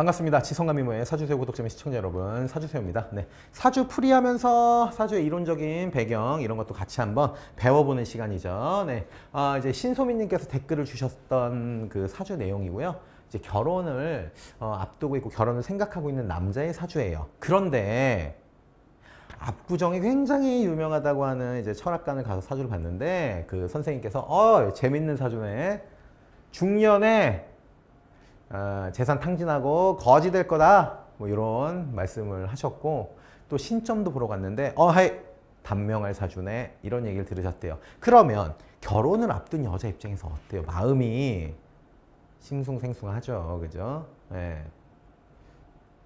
반갑습니다. 지성감 미모의 사주세요 구독자 및 시청자 여러분, 사주세요입니다. 네, 사주 풀이하면서 사주의 이론적인 배경 이런 것도 같이 한번 배워보는 시간이죠. 네, 아, 이제 신소민님께서 댓글을 주셨던 그 사주 내용이고요. 이제 결혼을 어, 앞두고 있고 결혼을 생각하고 있는 남자의 사주예요. 그런데 압구정이 굉장히 유명하다고 하는 이제 철학관을 가서 사주를 봤는데 그 선생님께서 어 재밌는 사주네 중년에 어, 재산 탕진하고 거지 될 거다. 뭐 이런 말씀을 하셨고 또 신점도 보러 갔는데 어 하이 단명할 사주네. 이런 얘기를 들으셨대요. 그러면 결혼을 앞둔 여자 입장에서 어때요? 마음이 싱숭생숭하죠. 그죠? 예.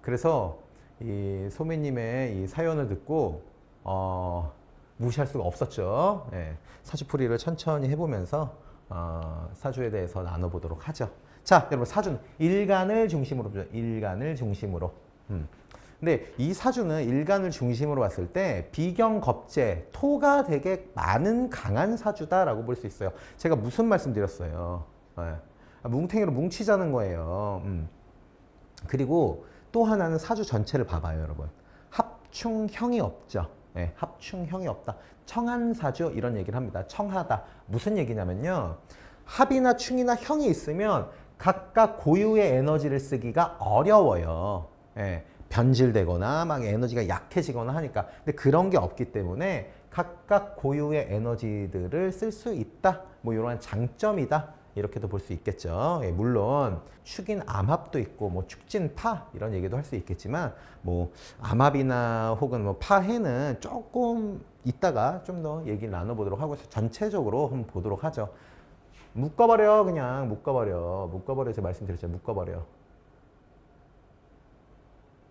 그래서 이 소매님의 이 사연을 듣고 어, 무시할 수가 없었죠. 예, 사주풀이를 천천히 해보면서 어, 사주에 대해서 나눠보도록 하죠. 자, 여러분 사주는 일간을 중심으로 보죠. 일간을 중심으로. 음. 근데 이 사주는 일간을 중심으로 봤을 때 비경겁재, 토가 되게 많은 강한 사주다라고 볼 수 있어요. 제가 무슨 말씀 드렸어요? 예. 뭉탱이로 뭉치자는 거예요. 음. 그리고 또 하나는 사주 전체를 봐봐요, 여러분. 합충형이 없죠. 네, 합충형이 없다. 청한 사주 이런 얘기를 합니다. 청하다. 무슨 얘기냐면요. 합이나 충이나 형이 있으면 각각 고유의 에너지를 쓰기가 어려워요. 예, 변질되거나 막 에너지가 약해지거나 하니까. 근데 그런 게 없기 때문에 각각 고유의 에너지들을 쓸 수 있다. 뭐 이런 장점이다. 이렇게도 볼 수 있겠죠. 예, 물론 축인 암합도 있고 뭐 축진 파 이런 얘기도 할 수 있겠지만 뭐 암합이나 혹은 뭐 파해는 조금 이따가 좀 더 얘기를 나눠보도록 하고 전체적으로 한번 보도록 하죠. 묶어버려 그냥 묶어버려 묶어버려 제가 말씀드렸죠 묶어버려.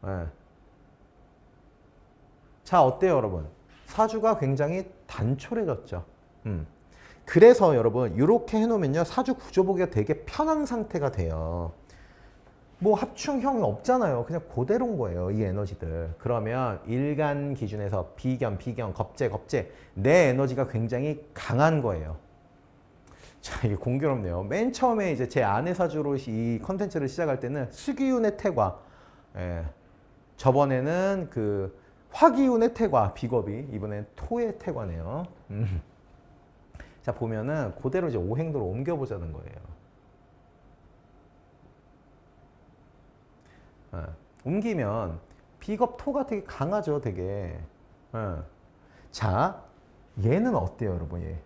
예. 자 어때요 여러분? 사주가 굉장히 단촐해졌죠. 음. 그래서 여러분 이렇게 해놓으면요 사주 구조 보기가 되게 편한 상태가 돼요. 뭐 합충형이 없잖아요. 그냥 그대로인 거예요. 이 에너지들. 그러면 일간 기준에서 비견, 비견, 겁재, 겁재 내 에너지가 굉장히 강한 거예요. 자 이게 공교롭네요. 맨 처음에 이제 제 아내 사주로 이 컨텐츠를 시작할 때는 수기운의 태과, 예. 저번에는 그 화기운의 태과 비겁이 이번엔 토의 태과네요. 음. 자 보면은 그대로 이제 오행도로 옮겨보자는 거예요. 어, 옮기면 비겁 토가 되게 강하죠, 되게. 어. 자, 얘는 어때요, 여러분? 얘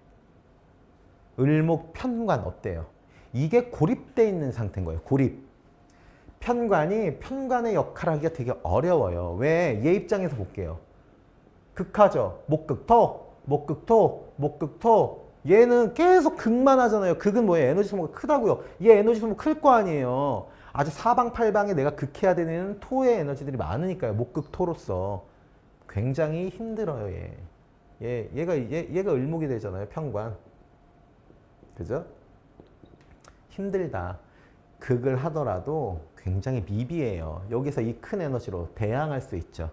을목 편관 어때요? 이게 고립돼 있는 상태인 거예요. 고립. 편관이 편관의 역할을 하기가 되게 어려워요. 왜? 얘 입장에서 볼게요. 극하죠. 목극토, 목극토, 목극토. 얘는 계속 극만 하잖아요. 극은 뭐예요? 에너지 소모가 크다고요. 얘 에너지 소모 클 거 아니에요. 아주 사방팔방에 내가 극해야 되는 토의 에너지들이 많으니까요. 목극토로서 굉장히 힘들어요. 얘. 얘 얘가 얘, 얘가 을목이 되잖아요. 편관. 그죠? 힘들다. 극을 하더라도 굉장히 미비해요. 여기서 이 큰 에너지로 대항할 수 있죠.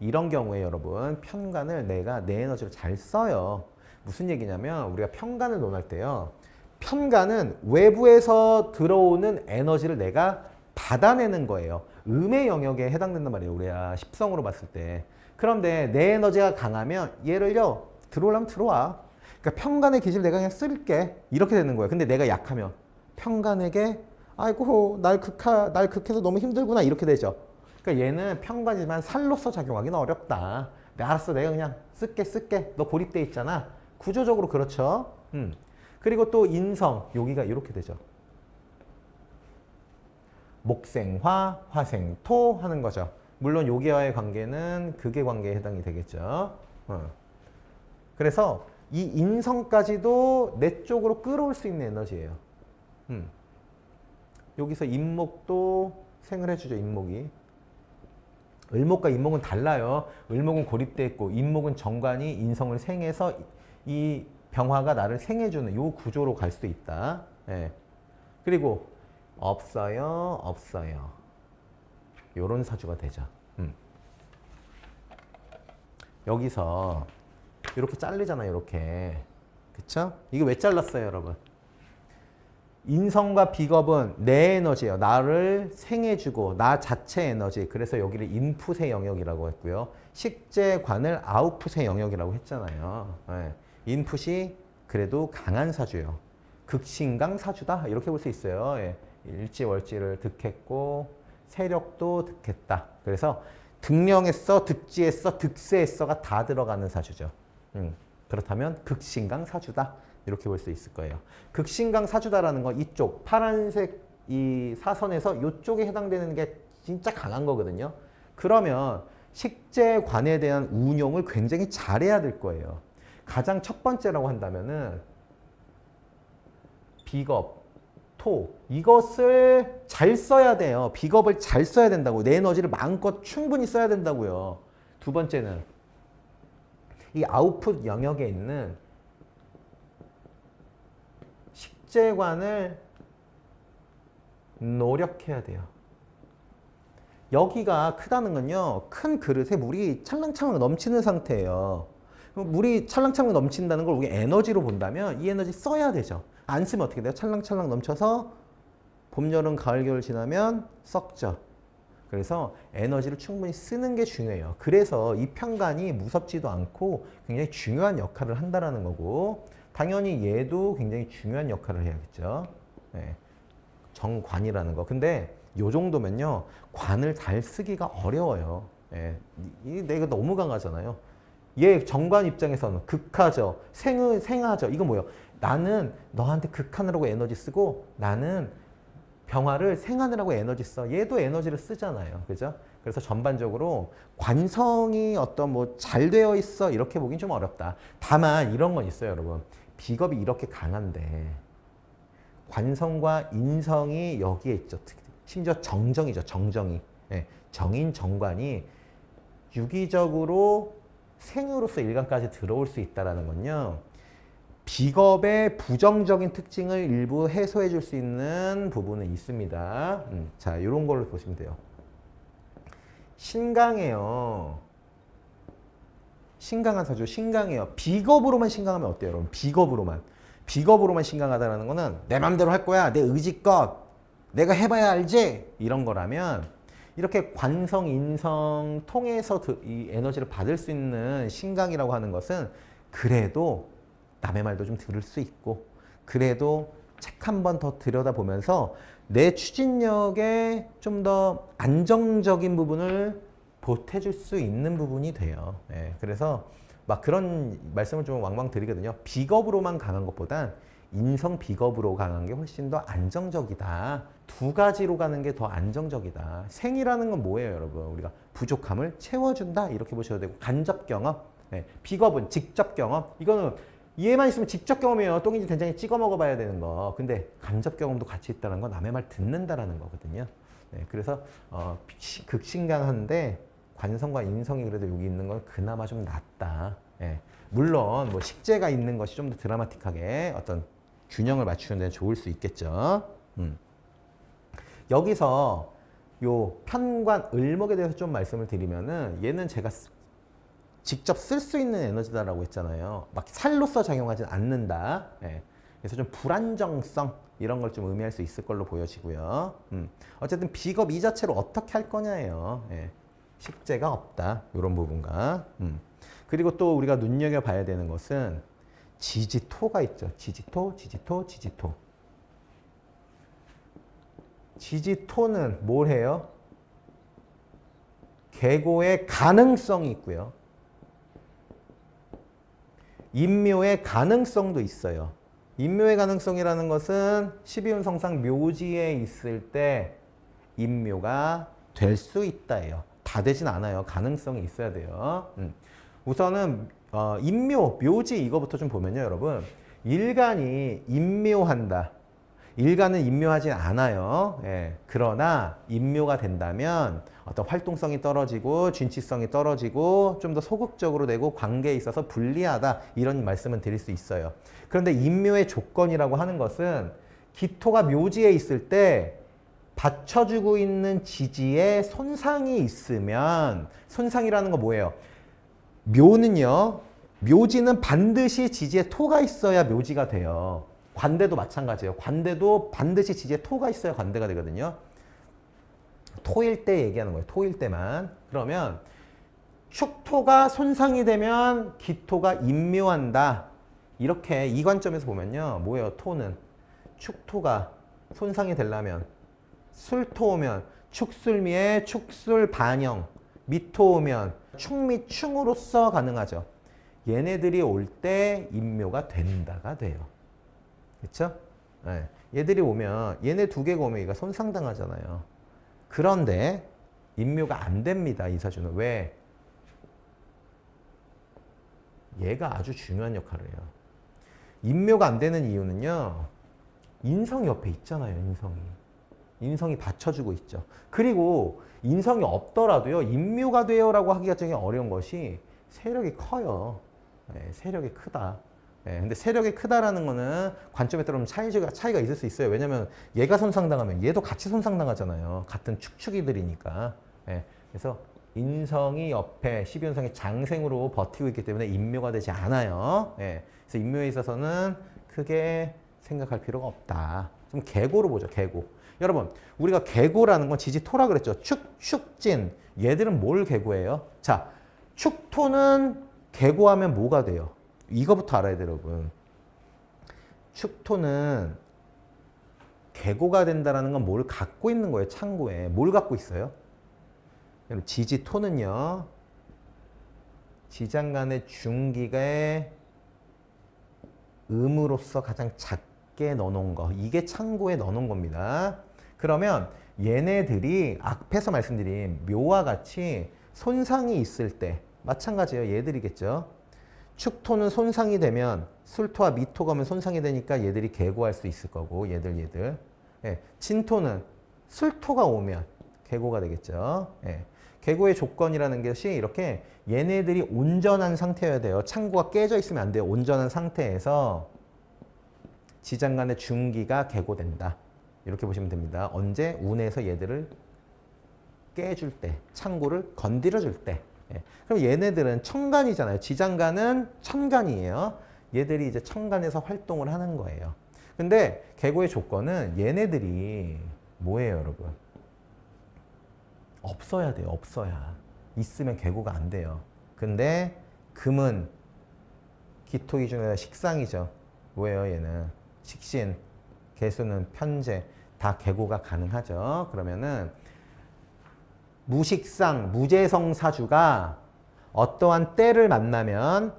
이런 경우에 여러분 편관을 내가 내 에너지로 잘 써요. 무슨 얘기냐면 우리가 편관을 논할 때요. 편관은 외부에서 들어오는 에너지를 내가 받아내는 거예요. 음의 영역에 해당된단 말이에요. 우리가 십성으로 봤을 때. 그런데 내 에너지가 강하면 얘를요. 들어오려면 들어와. 그러니까 편관의 기질 내가 그냥 쓸게. 이렇게 되는 거예요. 근데 내가 약하면 편관에게 아이고 날 극하 날 극해서 너무 힘들구나 이렇게 되죠. 그러니까 얘는 편관이지만 살로서 작용하기는 어렵다. 네, 알았어 내가 그냥 쓸게 쓸게 너 고립돼 있잖아. 구조적으로 그렇죠. 음. 그리고 또 인성 여기가 이렇게 되죠. 목생화, 화생토 하는 거죠. 물론 여기와의 관계는 극의 관계에 해당이 되겠죠. 어. 그래서 이 인성까지도 내 쪽으로 끌어올 수 있는 에너지예요. 음. 여기서 인목도 생을 해주죠. 인목이. 을목과 인목은 달라요. 을목은 고립돼 있고 인목은 정관이 인성을 생해서 이 병화가 나를 생해주는 요 구조로 갈 수도 있다. 예. 그리고 없어요, 없어요. 요런 사주가 되죠. 음. 여기서 이렇게 잘리잖아요, 이렇게. 그쵸? 이게 왜 잘랐어요, 여러분? 인성과 비겁은 내 에너지예요. 나를 생해주고 나 자체 에너지. 그래서 여기를 인풋의 영역이라고 했고요. 식재관을 아웃풋의 영역이라고 했잖아요. 예. 인풋이 그래도 강한 사주예요. 극신강 사주다 이렇게 볼 수 있어요. 예. 일지월지를 득했고 세력도 득했다. 그래서 득령했어, 득지했어, 득세했어가 다 들어가는 사주죠. 음. 그렇다면 극신강 사주다. 이렇게 볼 수 있을 거예요. 극신강 사주다라는 건 이쪽 파란색 이 사선에서 이쪽에 해당되는 게 진짜 강한 거거든요. 그러면 식재관에 대한 운용을 굉장히 잘해야 될 거예요. 가장 첫 번째라고 한다면은 비겁, 토 이것을 잘 써야 돼요. 비겁을 잘 써야 된다고 내 에너지를 마음껏 충분히 써야 된다고요. 두 번째는 이 아웃풋 영역에 있는 식재관을 노력해야 돼요. 여기가 크다는 건요. 큰 그릇에 물이 찰랑찰랑 넘치는 상태예요. 물이 찰랑찰랑 넘친다는 걸 우리 에너지로 본다면 이 에너지 써야 되죠. 안 쓰면 어떻게 돼요? 찰랑찰랑 넘쳐서 봄, 여름, 가을, 겨울 지나면 썩죠. 그래서 에너지를 충분히 쓰는 게 중요해요. 그래서 이 편간이 무섭지도 않고 굉장히 중요한 역할을 한다라는 거고 당연히 얘도 굉장히 중요한 역할을 해야겠죠. 네. 정관이라는 거. 근데 요 정도면요 관을 잘 쓰기가 어려워요. 예. 이 내가 너무 강하잖아요. 얘 정관 입장에서는 극하죠. 생 생하죠. 이거 뭐예요? 나는 너한테 극하느라고 에너지 쓰고 나는 병화를 생하느라고 에너지 써. 얘도 에너지를 쓰잖아요. 그죠? 그래서 전반적으로 관성이 어떤 뭐 잘 되어 있어 이렇게 보긴 좀 어렵다. 다만 이런 건 있어요, 여러분. 비겁이 이렇게 강한데 관성과 인성이 여기에 있죠. 심지어 정정이죠. 정정이. 예, 정인 정관이 유기적으로 생으로서 일간까지 들어올 수 있다라는 건요. 비겁의 부정적인 특징을 일부 해소해 줄 수 있는 부분은 있습니다. 음, 자, 이런 걸로 보시면 돼요. 신강해요. 신강한 사주, 신강해요. 비겁으로만 신강하면 어때요, 여러분? 비겁으로만. 비겁으로만 신강하다는 거는 내 맘대로 할 거야. 내 의지껏. 내가 해봐야 알지? 이런 거라면 이렇게 관성, 인성 통해서 이 에너지를 받을 수 있는 신강이라고 하는 것은 그래도 남의 말도 좀 들을 수 있고 그래도 책 한 번 더 들여다보면서 내 추진력에 좀 더 안정적인 부분을 보태줄 수 있는 부분이 돼요. 예, 그래서 막 그런 말씀을 좀 왕왕 드리거든요. 비겁으로만 강한 것보단 인성 비겁으로 강한 게 훨씬 더 안정적이다. 두 가지로 가는 게 더 안정적이다. 생이라는 건 뭐예요, 여러분? 우리가 부족함을 채워준다 이렇게 보셔도 되고 간접 경험, 네. 비겁은 직접 경험. 이거는 이해만 있으면 직접 경험이에요. 똥인지 된장이 찍어 먹어봐야 되는 거. 근데 간접 경험도 같이 있다는 건 남의 말 듣는다라는 거거든요. 네. 그래서 어, 극신강한데 관성과 인성이 그래도 여기 있는 건 그나마 좀 낫다. 네. 물론 뭐 식재가 있는 것이 좀 더 드라마틱하게 어떤 균형을 맞추는 데는 좋을 수 있겠죠. 음. 여기서 요 편관 을목에 대해서 좀 말씀을 드리면은 얘는 제가 쓰, 직접 쓸 수 있는 에너지다라고 했잖아요. 막 살로서 작용하진 않는다. 예. 그래서 좀 불안정성 이런 걸 좀 의미할 수 있을 걸로 보여지고요. 음. 어쨌든 비겁 이 자체로 어떻게 할 거냐예요. 예. 식재가 없다. 이런 부분과. 음. 그리고 또 우리가 눈여겨 봐야 되는 것은 지지토가 있죠. 지지토, 지지토, 지지토. 지지토는 뭘 해요? 계고의 가능성이 있고요. 인묘의 가능성도 있어요. 인묘의 가능성이라는 것은 12운 성상 묘지에 있을 때 인묘가 될 수 있다예요. 다 되진 않아요. 가능성이 있어야 돼요. 음. 우선은 어, 인묘, 묘지 이거부터 좀 보면요, 여러분. 일간이 인묘한다. 일간은 인묘하진 않아요. 예. 그러나 인묘가 된다면 어떤 활동성이 떨어지고 진취성이 떨어지고 좀 더 소극적으로 되고 관계에 있어서 불리하다 이런 말씀은 드릴 수 있어요. 그런데 인묘의 조건이라고 하는 것은 기토가 묘지에 있을 때 받쳐주고 있는 지지에 손상이 있으면 손상이라는 거 뭐예요? 묘는요. 묘지는 반드시 지지에 토가 있어야 묘지가 돼요. 관대도 마찬가지예요. 관대도 반드시 지지에 토가 있어야 관대가 되거든요. 토일 때 얘기하는 거예요. 토일 때만. 그러면 축토가 손상이 되면 기토가 임묘한다. 이렇게 이 관점에서 보면요. 뭐예요? 토는 축토가 손상이 되려면 술토 오면 축술미에 축술 반영 미토 오면 축미 충으로서 가능하죠. 얘네들이 올 때 임묘가 된다가 돼요. 그렇죠? 네. 얘들이 오면 얘네 두 개가 오면 얘가 손상당하잖아요. 그런데 임묘가 안 됩니다. 이사주는 왜? 얘가 아주 중요한 역할을 해요. 임묘가 안 되는 이유는요. 인성이 옆에 있잖아요. 인성이. 인성이 받쳐주고 있죠. 그리고 인성이 없더라도요. 임묘가 돼요라고 하기가 되게 어려운 것이 세력이 커요. 네, 세력이 크다. 네, 근데 세력이 크다라는 거는 관점에 따르면 차이가, 차이가 있을 수 있어요. 왜냐면 얘가 손상당하면 얘도 같이 손상당하잖아요. 같은 축축이들이니까. 네, 그래서 인성이 옆에 12연성의 장생으로 버티고 있기 때문에 인묘가 되지 않아요. 예. 그래서 인묘에 있어서는 크게 생각할 필요가 없다. 좀 계고로 보죠. 계고. 여러분, 우리가 계고라는 건 지지토라 그랬죠. 축, 축진. 얘들은 뭘 계고예요? 자, 축토는 계고하면 뭐가 돼요? 이거부터 알아야 돼요, 여러분. 축토는 계고가 된다라는 건 뭘 갖고 있는 거예요, 창고에. 뭘 갖고 있어요? 지지토는요, 지장간의 중기의 음으로서 가장 작게 넣어놓은 거. 이게 창고에 넣어놓은 겁니다. 그러면 얘네들이 앞에서 말씀드린 묘와 같이 손상이 있을 때, 마찬가지예요. 얘들이겠죠. 축토는 손상이 되면 술토와 미토가 오면 손상이 되니까 얘들이 개고할 수 있을 거고, 얘들, 얘들. 예, 진토는 술토가 오면 개고가 되겠죠. 예. 개고의 조건이라는 것이 이렇게 얘네들이 온전한 상태여야 돼요. 창고가 깨져 있으면 안 돼요. 온전한 상태에서 지장간의 중기가 개고된다. 이렇게 보시면 됩니다. 언제 운에서 얘들을 깨줄 때, 창고를 건드려 줄 때. 예. 그럼 얘네들은 천간이잖아요. 지장간은 천간이에요. 얘들이 이제 천간에서 활동을 하는 거예요. 근데 개고의 조건은 얘네들이 뭐예요, 여러분? 없어야 돼요. 없어야. 있으면 개고가 안 돼요. 근데 금은 기토기 중에 식상이죠. 뭐예요, 얘는? 식신, 개수는 편재, 다 개고가 가능하죠. 그러면은 무식상, 무재성 사주가 어떠한 때를 만나면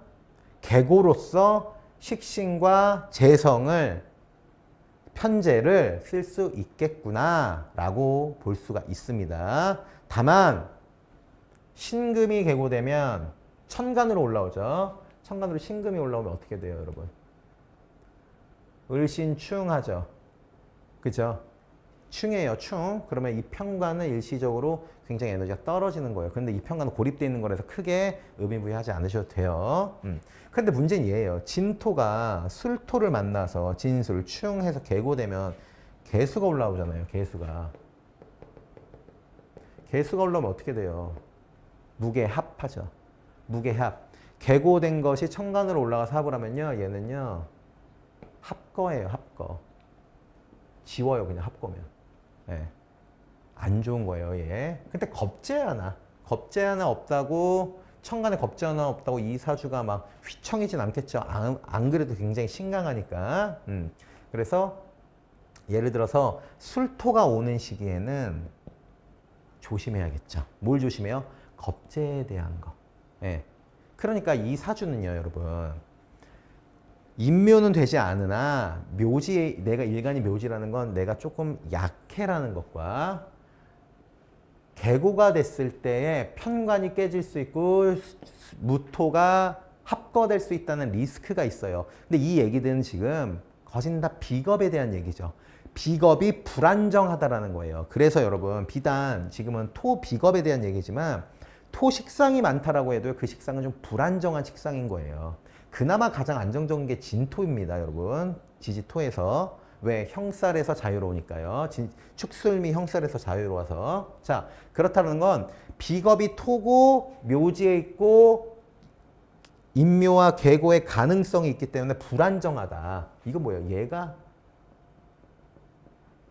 개고로서 식신과 재성을 편제를 쓸 수 있겠구나라고 볼 수가 있습니다. 다만 신금이 개고되면 천간으로 올라오죠. 천간으로 신금이 올라오면 어떻게 돼요, 여러분? 을신충하죠. 그죠? 충이에요, 충. 그러면 이 평관은 일시적으로 굉장히 에너지가 떨어지는 거예요. 근데 이 평관은 고립되어 있는 거라서 크게 의미부여하지 않으셔도 돼요. 음. 근데 문제는 얘예요. 진토가 술토를 만나서 진술, 충 해서 개고되면 개수가 올라오잖아요. 개수가. 개수가 올라오면 어떻게 돼요? 무게합하죠. 무게합. 개고된 것이 천간으로 올라가서 합을 하면요. 얘는요. 합거예요. 합거. 지워요. 그냥 합거면. 예. 안 좋은 거예요. 얘. 근데 겁재 하나. 겁재 하나 없다고 천간에 겁재 하나 없다고 이 사주가 막 휘청이진 않겠죠. 안, 안 그래도 굉장히 심각하니까. 음. 그래서 예를 들어서 술토가 오는 시기에는 조심해야겠죠. 뭘 조심해요? 겁재에 대한 거. 예. 그러니까 이 사주는요, 여러분. 인묘는 되지 않으나 묘지 내가 일간이 묘지라는 건 내가 조금 약해라는 것과 개고가 됐을 때에 편관이 깨질 수 있고 무토가 합거될 수 있다는 리스크가 있어요. 근데 이 얘기들은 지금 거진 다 비겁에 대한 얘기죠. 비겁이 불안정하다라는 거예요. 그래서 여러분 비단 지금은 토 비겁에 대한 얘기지만 토 식상이 많다라고 해도 그 식상은 좀 불안정한 식상인 거예요. 그나마 가장 안정적인 게 진토입니다, 여러분. 지지토에서 왜 형살에서 자유로우니까요. 진, 축술미 형살에서 자유로워서 자 그렇다는 건 비겁이 토고 묘지에 있고 인묘와 계고의 가능성이 있기 때문에 불안정하다. 이거 뭐예요? 얘가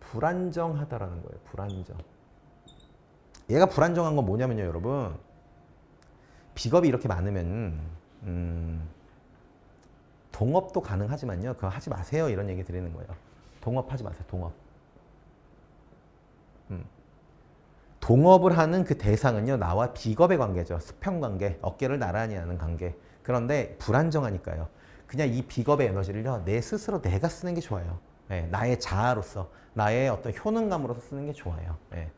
불안정하다라는 거예요. 불안정. 얘가 불안정한 건 뭐냐면요, 여러분. 비겁이 이렇게 많으면 음, 동업도 가능하지만요. 그거 하지 마세요. 이런 얘기 드리는 거예요. 동업하지 마세요. 동업. 음. 동업을 하는 그 대상은요. 나와 비겁의 관계죠. 수평 관계, 어깨를 나란히 하는 관계. 그런데 불안정하니까요. 그냥 이 비겁의 에너지를요. 내 스스로 내가 쓰는 게 좋아요. 예, 나의 자아로서, 나의 어떤 효능감으로서 쓰는 게 좋아요. 예.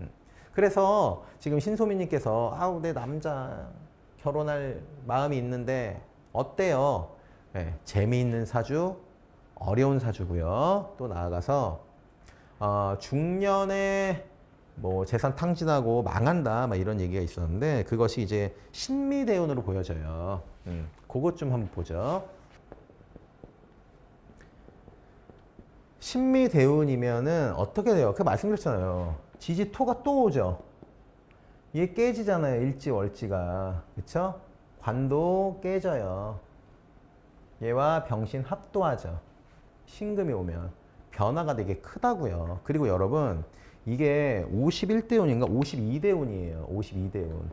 음. 그래서 지금 신소민님께서 아우 내 남자 결혼할 마음이 있는데 어때요? 예, 재미있는 사주, 어려운 사주고요. 또 나아가서 어, 중년에 뭐 재산 탕진하고 망한다 막 이런 얘기가 있었는데 그것이 이제 신미대운으로 보여져요. 음, 그것 좀 한번 보죠. 신미대운이면은 어떻게 돼요? 그 말씀드렸잖아요. 지지토가 또 오죠. 얘 깨지잖아요. 일지월지가. 그쵸? 관도 깨져요. 얘와 병신 합도하죠. 신금이 오면. 변화가 되게 크다고요. 그리고 여러분 이게 51대 운인가 52대 운이에요. 52대 운.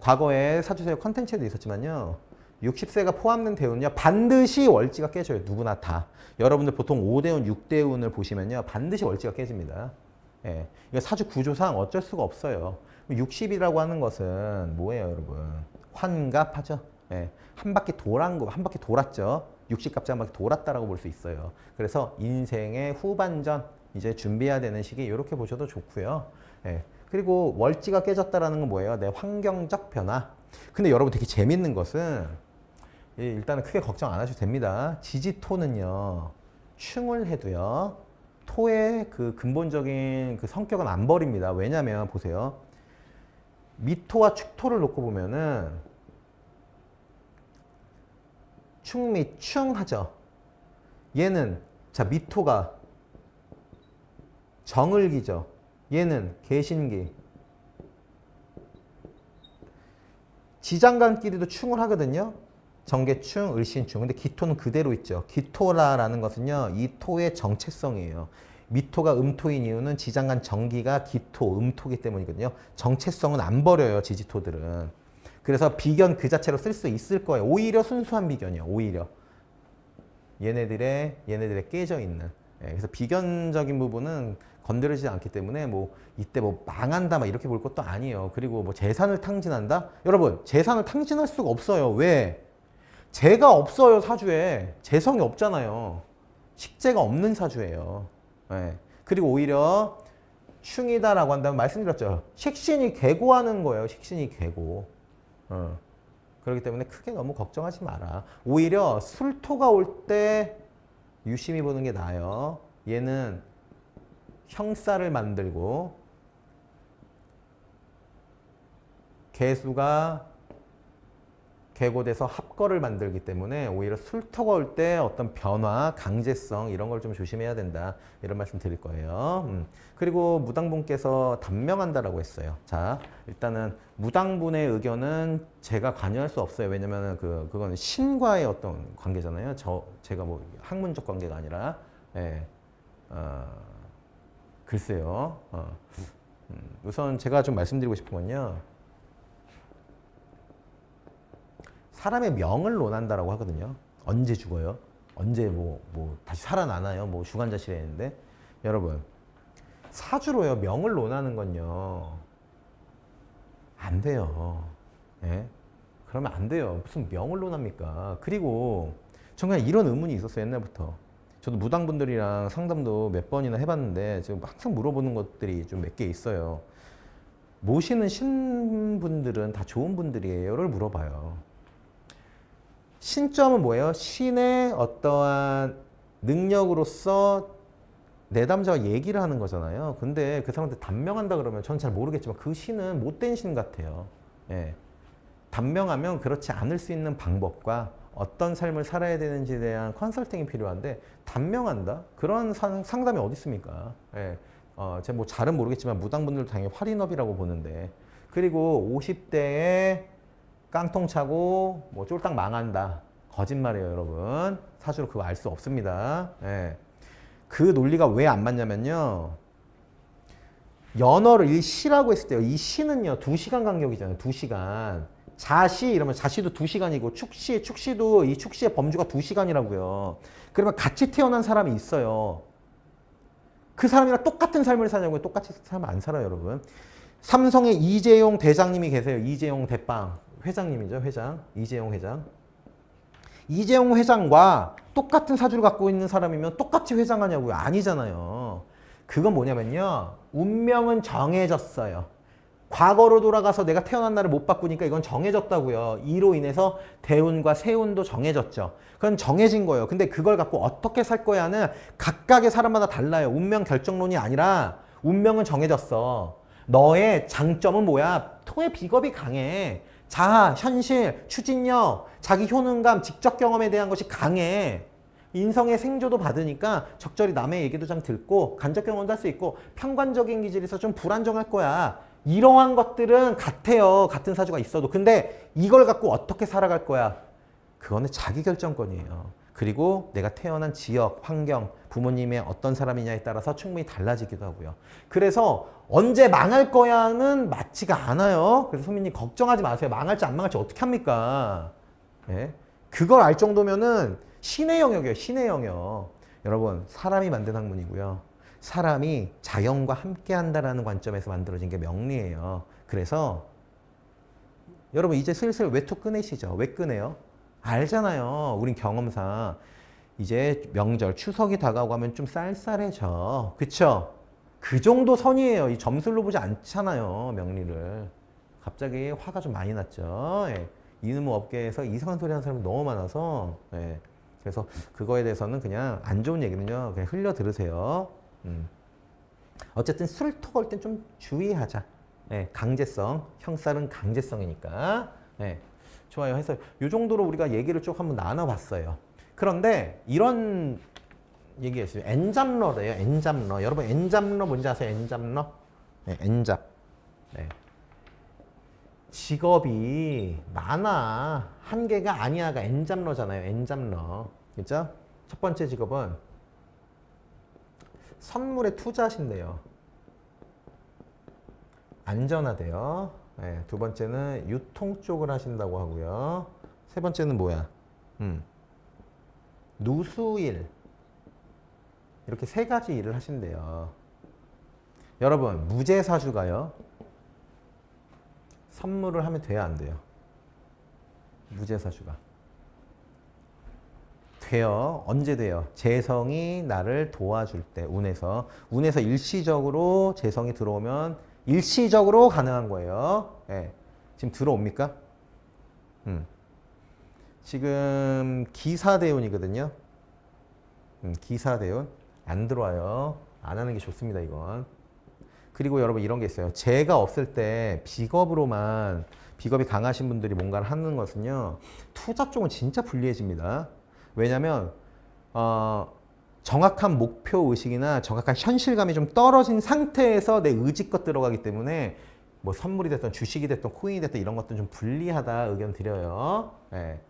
과거에 사주세요 컨텐츠에도 있었지만요. 60세가 포함된 대운은요. 반드시 월지가 깨져요. 누구나 다. 여러분들 보통 5대 운, 6대 운을 보시면요. 반드시 월지가 깨집니다. 예. 이거 사주 구조상 어쩔 수가 없어요. 60이라고 하는 것은 뭐예요, 여러분? 환갑하죠. 예. 한 바퀴 돌한 거, 한 바퀴 돌았죠. 60갑자 한 바퀴 돌았다라고 볼 수 있어요. 그래서 인생의 후반전 이제 준비해야 되는 시기 이렇게 보셔도 좋고요. 예. 그리고 월지가 깨졌다라는 건 뭐예요? 내 환경적 변화. 근데 여러분 되게 재밌는 것은 예, 일단은 크게 걱정 안 하셔도 됩니다. 지지토는요. 충을 해도요. 토의 그 근본적인 그 성격은 안 버립니다. 왜냐면 보세요. 미토와 축토를 놓고 보면은 충미 충하죠. 얘는 자 미토가 정을기죠. 얘는 개신기. 지장간끼리도 충을 하거든요. 정계충, 을신충. 근데 기토는 그대로 있죠. 기토라라는 것은요. 이 토의 정체성이에요. 미토가 음토인 이유는 지장간 정기가 기토, 음토기 때문이거든요. 정체성은 안 버려요. 지지토들은. 그래서 비견 그 자체로 쓸 수 있을 거예요. 오히려 순수한 비견이요. 오히려. 얘네들의 얘네들의 깨져 있는. 예, 그래서 비견적인 부분은 건드리지 않기 때문에 뭐 이때 뭐 망한다 막 이렇게 볼 것도 아니에요. 그리고 뭐 재산을 탕진한다? 여러분 재산을 탕진할 수가 없어요. 왜? 재가 없어요 사주에 재성이 없잖아요. 식재가 없는 사주예요. 예. 그리고 오히려 충이다라고 한다면 말씀드렸죠. 식신이 괴고하는 거예요. 식신이 괴고. 어. 그렇기 때문에 크게 너무 걱정하지 마라. 오히려 술토가 올 때 유심히 보는 게 나아요. 얘는 형사를 만들고 개수가 개고돼서 합거를 만들기 때문에 오히려 술터가 올때 어떤 변화, 강제성 이런 걸 좀 조심해야 된다 이런 말씀 드릴 거예요. 음. 그리고 무당분께서 단명한다라고 했어요. 자 일단은 무당분의 의견은 제가 관여할 수 없어요. 왜냐면은 그 그거는 신과의 어떤 관계잖아요. 저 제가 뭐 학문적 관계가 아니라 예. 어, 글쎄요. 어. 음, 우선 제가 좀 말씀드리고 싶은 건요. 사람의 명을 논한다라고 하거든요. 언제 죽어요? 언제 뭐, 뭐 다시 살아나나요? 뭐 주간자실에 있는데 여러분 사주로요 명을 논하는 건요 안 돼요. 예? 그러면 안 돼요. 무슨 명을 논합니까? 그리고 전 그냥 이런 의문이 있었어요 옛날부터. 저도 무당분들이랑 상담도 몇 번이나 해봤는데 지금 항상 물어보는 것들이 좀 몇 개 있어요. 모시는 신분들은 다 좋은 분들이에요를 물어봐요. 신점은 뭐예요? 신의 어떠한 능력으로서 내담자와 얘기를 하는 거잖아요. 근데 그 사람한테 단명한다 그러면 저는 잘 모르겠지만 그 신은 못된 신 같아요. 예. 단명하면 그렇지 않을 수 있는 방법과 어떤 삶을 살아야 되는지에 대한 컨설팅이 필요한데 단명한다? 그런 상, 상담이 어디 있습니까? 예. 어, 제가 뭐 잘은 모르겠지만 무당분들도 당연히 활인업이라고 보는데 그리고 50대에 깡통 차고 뭐 쫄딱 망한다. 거짓말이에요, 여러분. 사주로 그거 알 수 없습니다. 예. 그 논리가 왜 안 맞냐면요. 연어를 이 시라고 했을 때요. 이 시는요. 두시간 간격이잖아요. 두시간 자시 이러면 자시도 두시간이고 축시 축시도 이 축시의 범주가 두시간이라고요 그러면 같이 태어난 사람이 있어요. 그 사람이랑 똑같은 삶을 사냐고요. 똑같이 삶을 안 살아요, 여러분. 삼성의 이재용 대장님이 계세요. 이재용 대빵 회장님이죠, 회장. 이재용 회장. 이재용 회장과 똑같은 사주를 갖고 있는 사람이면 똑같이 회장하냐고요? 아니잖아요. 그건 뭐냐면요. 운명은 정해졌어요. 과거로 돌아가서 내가 태어난 날을 못 바꾸니까 이건 정해졌다고요. 이로 인해서 대운과 세운도 정해졌죠. 그건 정해진 거예요. 근데 그걸 갖고 어떻게 살 거야는 각각의 사람마다 달라요. 운명 결정론이 아니라 운명은 정해졌어. 너의 장점은 뭐야? 토의 비겁이 강해. 자아, 현실, 추진력, 자기 효능감, 직접 경험에 대한 것이 강해. 인성의 생조도 받으니까 적절히 남의 얘기도 좀 듣고 간접 경험도 할 수 있고 평관적인 기질에서 좀 불안정할 거야. 이러한 것들은 같아요. 같은 사주가 있어도. 근데 이걸 갖고 어떻게 살아갈 거야? 그거는 자기 결정권이에요. 그리고 내가 태어난 지역, 환경, 부모님의 어떤 사람이냐에 따라서 충분히 달라지기도 하고요. 그래서 언제 망할 거야는 맞지가 않아요. 그래서 소민님 걱정하지 마세요. 망할지 안 망할지 어떻게 합니까? 예? 그걸 알 정도면은 신의 영역이에요. 신의 영역. 여러분, 사람이 만든 학문이고요. 사람이 자연과 함께 한다라는 관점에서 만들어진 게 명리예요. 그래서 여러분 이제 슬슬 외투 꺼내시죠. 왜 꺼내요? 알잖아요. 우린 경험상 이제 명절 추석이 다가오고 하면 좀 쌀쌀해져. 그쵸? 그 정도 선이에요. 이 점술로 보지 않잖아요. 명리를. 갑자기 화가 좀 많이 났죠. 예. 이놈의 업계에서 이상한 소리 하는 사람이 너무 많아서 예. 그래서 그거에 대해서는 그냥 안 좋은 얘기는요. 그냥 흘려 들으세요. 음. 어쨌든 술 토할 땐 좀 주의하자. 예, 강제성, 형살은 강제성이니까. 예, 좋아요. 해서 이 정도로 우리가 얘기를 쭉 한번 나눠봤어요. 그런데 이런 얘기했어요. 엔잡러래요. 엔잡러. 여러분 엔잡러 뭔지 아세요? 엔잡러? 네, 엔잡. 네. 직업이 많아. 한 개가 아니야가 엔잡러잖아요. 엔잡러. 그죠? 첫 번째 직업은 선물에 투자하신대요. 안전하대요. 네, 두 번째는 유통 쪽을 하신다고 하고요. 세 번째는 뭐야? 음. 누수일. 이렇게 세 가지 일을 하신대요. 여러분, 무제 사주가요. 선물을 하면 돼야 안 돼요? 무제 사주가. 돼요. 언제 돼요? 재성이 나를 도와줄 때, 운에서. 운에서 일시적으로 재성이 들어오면 일시적으로 가능한 거예요. 예. 지금 들어옵니까? 음. 지금 기사 대운이거든요. 음, 기사 대운. 안 들어와요. 안 하는 게 좋습니다, 이건. 그리고 여러분 이런 게 있어요. 재가 없을 때 비겁으로만 비겁이 강하신 분들이 뭔가를 하는 것은요. 투자 쪽은 진짜 불리해집니다. 왜냐면 어, 정확한 목표 의식이나 정확한 현실감이 좀 떨어진 상태에서 내 의지껏 들어가기 때문에 뭐 선물이 됐던 주식이 됐던 코인이 됐던 이런 것들은 좀 불리하다 의견 드려요. 예.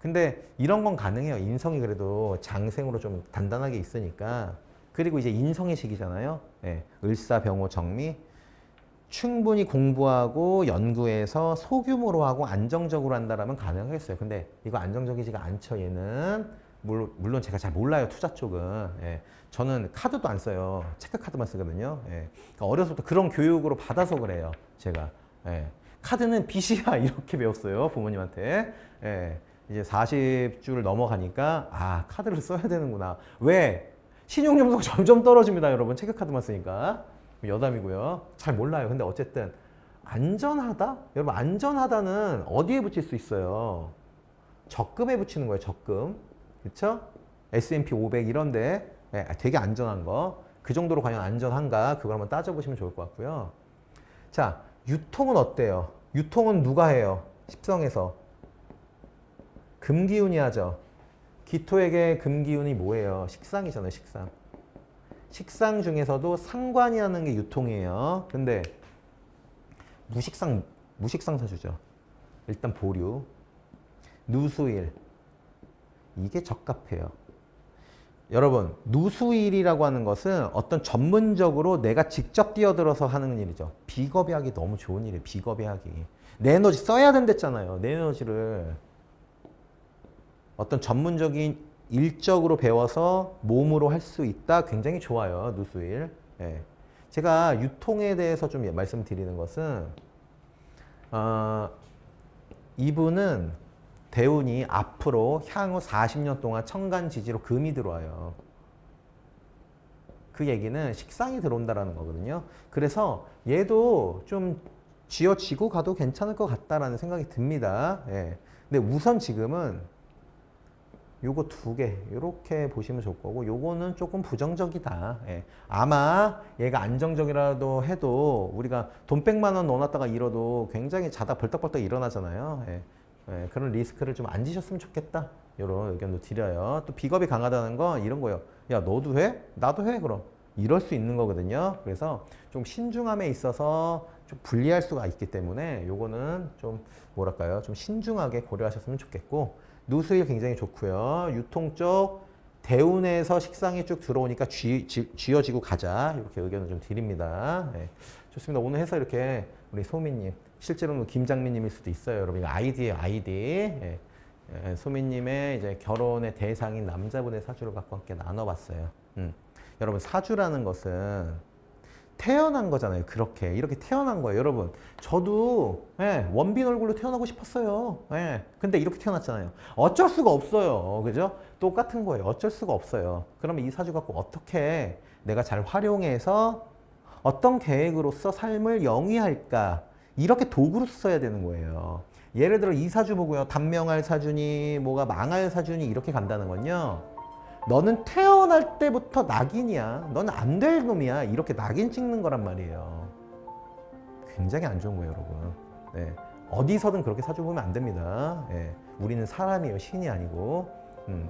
근데 이런 건 가능해요. 인성이 그래도 장생으로 좀 단단하게 있으니까. 그리고 이제 인성의 시기잖아요. 예. 을사병호 정미. 충분히 공부하고 연구해서 소규모로 하고 안정적으로 한다라면 가능하겠어요. 근데 이거 안정적이지가 않죠. 얘는 물론, 물론 제가 잘 몰라요. 투자 쪽은. 예. 저는 카드도 안 써요. 체크 카드만 쓰거든요. 예. 그러니까 어려서부터 그런 교육으로 받아서 그래요. 제가. 예. 카드는 빚이야 이렇게 배웠어요. 부모님한테. 예. 이제 40주를 넘어가니까 아 카드를 써야 되는구나. 왜? 신용점수가 점점 떨어집니다, 여러분. 체크카드만 쓰니까. 여담이고요. 잘 몰라요. 근데 어쨌든 안전하다? 여러분 안전하다는 어디에 붙일 수 있어요? 적금에 붙이는 거예요. 적금. 그렇죠? S&P 500 이런데 예, 되게 안전한 거. 그 정도로 과연 안전한가? 그걸 한번 따져보시면 좋을 것 같고요. 자, 유통은 어때요? 유통은 누가 해요? 십성에서. 금기운이 하죠. 기토에게 금기운이 뭐예요? 식상이잖아요, 식상. 식상 중에서도 상관이 하는 게 유통이에요. 근데 무식상 무식상 사주죠. 일단 보류, 누수일 이게 적합해요. 여러분 누수일이라고 하는 것은 어떤 전문적으로 내가 직접 뛰어들어서 하는 일이죠. 비겁이 하기 너무 좋은 일이에요. 비겁이 하기. 내 에너지 써야 된댔잖아요. 내 에너지를 어떤 전문적인 일적으로 배워서 몸으로 할 수 있다. 굉장히 좋아요. 누수일. 예. 제가 유통에 대해서 좀 말씀드리는 것은 어, 이분은 대운이 앞으로 향후 40년 동안 천간 지지로 금이 들어와요. 그 얘기는 식상이 들어온다라는 거거든요. 그래서 얘도 좀 쥐어지고 가도 괜찮을 것 같다라는 생각이 듭니다. 예. 근데 우선 지금은 요거 두 개 이렇게 보시면 좋을 거고 요거는 조금 부정적이다. 예. 아마 얘가 안정적이라도 해도 우리가 돈 100만 원 넣어놨다가 잃어도 굉장히 자다 벌떡벌떡 일어나잖아요. 예. 예, 그런 리스크를 좀 안 지셨으면 좋겠다. 이런 의견도 드려요. 또 비겁이 강하다는 건 이런 거예요. 야 너도 해? 나도 해 그럼. 이럴 수 있는 거거든요. 그래서 좀 신중함에 있어서 좀 불리할 수가 있기 때문에 요거는 좀 뭐랄까요? 좀 신중하게 고려하셨으면 좋겠고 누수일 굉장히 좋고요. 유통 쪽 대운에서 식상이 쭉 들어오니까 쥐, 쥐, 쥐어지고 가자 이렇게 의견을 좀 드립니다. 네. 좋습니다. 오늘 해서 이렇게 우리 소민님 실제로는 김장민님일 수도 있어요. 여러분 아이디예요 아이디. 예. 예, 소민님의 이제 결혼의 대상인 남자분의 사주를 갖고 함께 나눠봤어요. 음. 여러분 사주라는 것은 태어난 거잖아요. 그렇게 이렇게 태어난 거예요, 여러분. 저도 예, 원빈 얼굴로 태어나고 싶었어요. 예, 근데 이렇게 태어났잖아요. 어쩔 수가 없어요, 그죠? 똑같은 거예요. 어쩔 수가 없어요. 그러면 이 사주 갖고 어떻게 내가 잘 활용해서 어떤 계획으로서 삶을 영위할까? 이렇게 도구로 써야 되는 거예요. 예를 들어 이 사주 보고요. 단명할 사주니 뭐가 망할 사주니 이렇게 간다는 건요. 너는 태어날 때부터 낙인이야. 너는 안 될 놈이야. 이렇게 낙인 찍는 거란 말이에요. 굉장히 안 좋은 거예요, 여러분. 네. 어디서든 그렇게 사주 보면 안 됩니다. 예. 우리는 사람이에요, 신이 아니고. 음.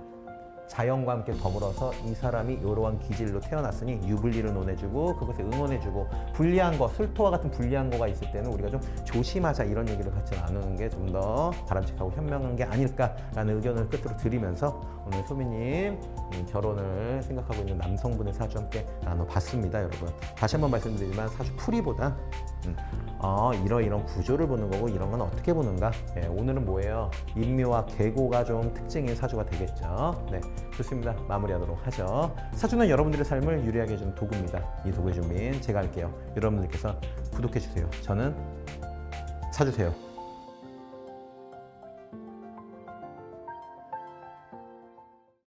자연과 함께 더불어서 이 사람이 이러한 기질로 태어났으니 유불리를 논해주고 그것에 응원해주고 불리한 거 술토와 같은 불리한 거가 있을 때는 우리가 좀 조심하자 이런 얘기를 같이 나누는 게 좀 더 바람직하고 현명한 게 아닐까라는 의견을 끝으로 드리면서 오늘 소미님 음, 결혼을 생각하고 있는 남성분의 사주 함께 나눠봤습니다 여러분. 다시 한번 말씀드리지만 사주 풀이보다 음, 어, 이러이런 구조를 보는 거고 이런 건 어떻게 보는가? 예, 오늘은 뭐예요? 인묘와 계고가 좀 특징인 사주가 되겠죠? 네 좋습니다. 마무리하도록 하죠. 사주는 여러분들의 삶을 유리하게 해주는 도구입니다. 이 도구의 주민 제가 할게요. 여러분들께서 구독해 주세요. 저는 사주세요